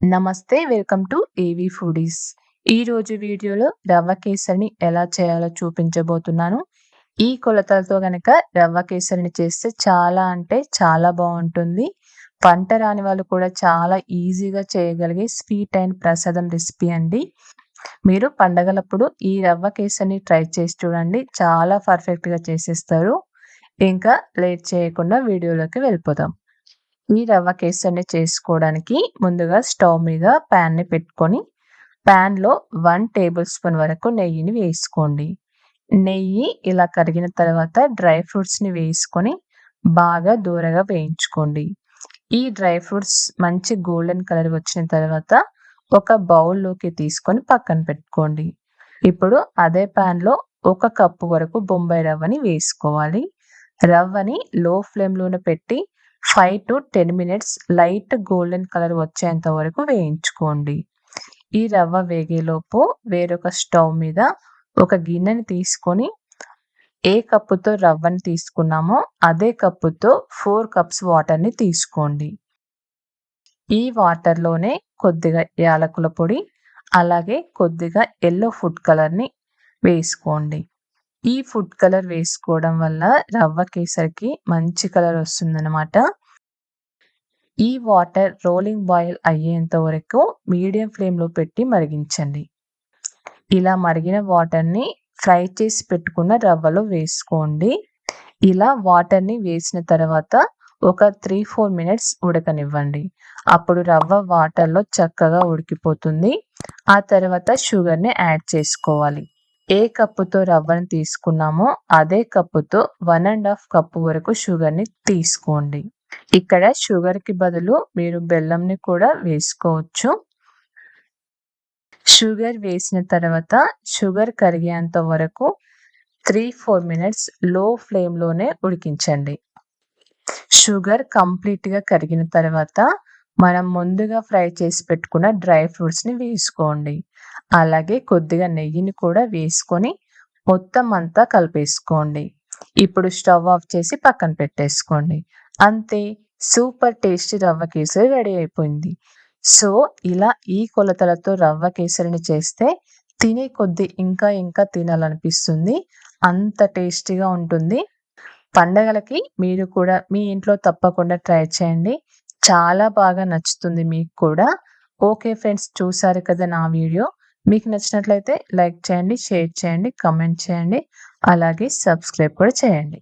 నమస్తే welcome to AV foodies ఈరోజు వీడియోలో రవ్వ కేసరిని ఎలా చేయాలో చూపించబోతున్నాను. ఈ కొలతలతో గనక రవ్వ కేసరిని చేస్తే చాలా అంటే చాలా బాగుంటుంది. పంట రాని వాళ్ళు కూడా చాలా ఈజీగా చేయగలిగే స్వీట్ అండ్ ప్రసాదం రెసిపీ అండి. మీరు పండగలప్పుడు ఈ రవ్వ కేసరిని ట్రై చేసి చూడండి. చాలా పర్ఫెక్ట్గా చేసేస్తారు. ఇంకా లేట్ చేయకుండా వీడియోలోకి వెళ్ళిపోదాం. ఈ రవ్వ కేసరిని చేసుకోవడానికి ముందుగా స్టవ్ మీద ప్యాన్ని పెట్టుకొని ప్యాన్లో వన్ టేబుల్ స్పూన్ వరకు నెయ్యిని వేసుకోండి. నెయ్యి ఇలా కరిగిన తర్వాత డ్రై ఫ్రూట్స్ని వేసుకొని బాగా దూరగా వేయించుకోండి. ఈ డ్రై ఫ్రూట్స్ మంచి గోల్డెన్ కలర్ వచ్చిన తర్వాత ఒక బౌల్లోకి తీసుకొని పక్కన పెట్టుకోండి. ఇప్పుడు అదే ప్యాన్లో ఒక కప్పు వరకు బొంబాయి రవ్వని వేసుకోవాలి. రవ్వని లో ఫ్లేమ్లోనే పెట్టి five to ten minutes light golden colour వచ్చేంత వరకు వేయించుకోండి. ఈ రవ్వ వేగేలోపు వేరొక స్టవ్ మీద ఒక గిన్నెని తీసుకొని ఏ కప్పుతో రవ్వని తీసుకున్నామో అదే కప్పుతో ఫోర్ కప్స్ వాటర్ని తీసుకోండి. ఈ వాటర్లోనే కొద్దిగా యాలకుల పొడి అలాగే కొద్దిగా ఎల్లో ఫుడ్ కలర్ని వేసుకోండి. ఈ ఫుడ్ కలర్ వేసుకోవడం వల్ల రవ్వ కేసరికి మంచి కలర్ వస్తుందన్నమాట. ఈ వాటర్ రోలింగ్ బాయిల్ అయ్యేంత వరకు మీడియం ఫ్లేమ్లో పెట్టి మరిగించండి. ఇలా మరిగిన వాటర్ని ఫ్రై చేసి పెట్టుకున్న రవ్వలో వేసుకోండి. ఇలా వాటర్ని వేసిన తర్వాత ఒక త్రీ ఫోర్ మినిట్స్ ఉడకనివ్వండి. అప్పుడు రవ్వ వాటర్లో చక్కగా ఉడికిపోతుంది. ఆ తర్వాత షుగర్ని యాడ్ చేసుకోవాలి. ఏ కప్పుతో రవ్వను తీసుకున్నామో అదే కప్పుతో వన్ అండ్ హాఫ్ కప్పు వరకు షుగర్ని తీసుకోండి. ఇక్కడ షుగర్కి బదులు మీరు బెల్లంని కూడా వేసుకోవచ్చు. షుగర్ వేసిన తర్వాత షుగర్ కరిగేంత వరకు త్రీ ఫోర్ మినిట్స్లో ఫ్లేమ్లోనే ఉడికించండి. షుగర్ కంప్లీట్గా కరిగిన తర్వాత మనం ముందుగా ఫ్రై చేసి పెట్టుకున్న డ్రై ఫ్రూట్స్ని వేసుకోండి. అలాగే కొద్దిగా నెయ్యిని కూడా వేసుకొని మొత్తం అంతా కలిపేసుకోండి. ఇప్పుడు స్టవ్ ఆఫ్ చేసి పక్కన పెట్టేసుకోండి. అంతే సూపర్ టేస్టీ రవ్వ కేసరి రెడీ అయిపోయింది. సో ఇలా ఈ కొలతలతో రవ్వ కేసరిని చేస్తే తినే కొద్ది ఇంకా ఇంకా తినాలనిపిస్తుంది. అంత టేస్టీగా ఉంటుంది. పండగలకి మీరు కూడా మీ ఇంట్లో తప్పకుండా ట్రై చేయండి. చాలా బాగా నచ్చుతుంది మీకు కూడా. ఓకే ఫ్రెండ్స్ చూసారు కదా నా వీడియో? మీకు నచ్చినట్లయితే లైక్ చేయండి షేర్ చేయండి కమెంట్ చేయండి. అలాగే సబ్స్క్రైబ్ కూడా చేయండి.